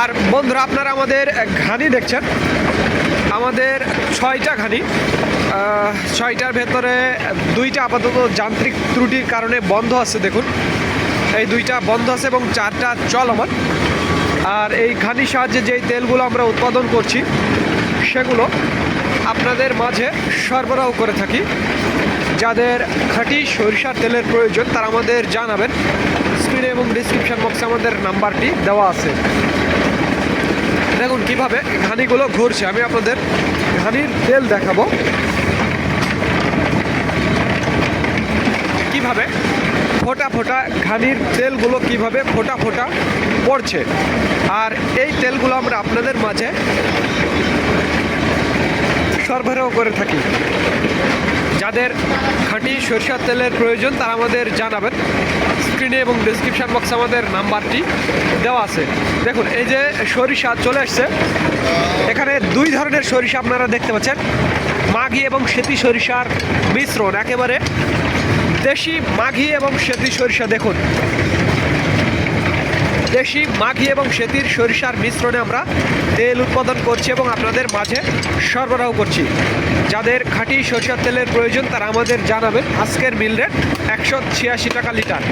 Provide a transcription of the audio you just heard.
আর বন্ধুরা, আপনারা আমাদের ঘানি দেখছেন। আমাদের ছয়টা ঘানি। ছয়টার ভেতরে দুইটা আপাতত যান্ত্রিক ত্রুটির কারণে বন্ধ আছে, দেখুন। এই দুইটা বন্ধ আছে এবং চারটা চলমান। আর এই ঘানির সাহায্যে যেই তেলগুলো আমরা উৎপাদন করছি, সেগুলো আপনাদের মাঝে সরবরাহ করে থাকি। যাদের খাঁটি সরিষার তেলের প্রয়োজন, তারা আমাদের জানাবেন। স্ক্রিনে এবং ডিসক্রিপশন বক্সে আমাদের নাম্বারটি দেওয়া আছে। দেখুন কীভাবে ঘানিগুলো ঘুরছে। আমি আপনাদের ঘানির তেল দেখাবো। কীভাবে ফোটা ফোটা ঘানির তেলগুলো কীভাবে ফোটা ফোটা পড়ছে। আর এই তেলগুলো আমরা আপনাদের মাঝে সরবরাহ করে থাকি। যাদের খাঁটি সরিষার তেলের প্রয়োজন তারা আমাদের জানাবেন। স্ক্রিনে এবং ডিসক্রিপশান বক্সে আমাদের নাম্বারটি দেওয়া আছে। দেখুন, এই যে সরিষা চলে আসছে। এখানে দুই ধরনের সরিষা আপনারা দেখতে পাচ্ছেন। মাঘি এবং সেতি সরিষার মিশ্রণ। একেবারে দেশি মাঘি এবং সেতি সরিষা, দেখুন। দেশি মাঘি এবং সেতির সরিষার মিশ্রণে আমরা তেল উৎপাদন করছি এবং আপনাদের মাঝে সরবরাহ করছি। যাদের খাঁটি সরিষার তেলের প্রয়োজন তারা আমাদের জানাবেন। আজকের মিল রেট একশো ছিয়াশি টাকা লিটার।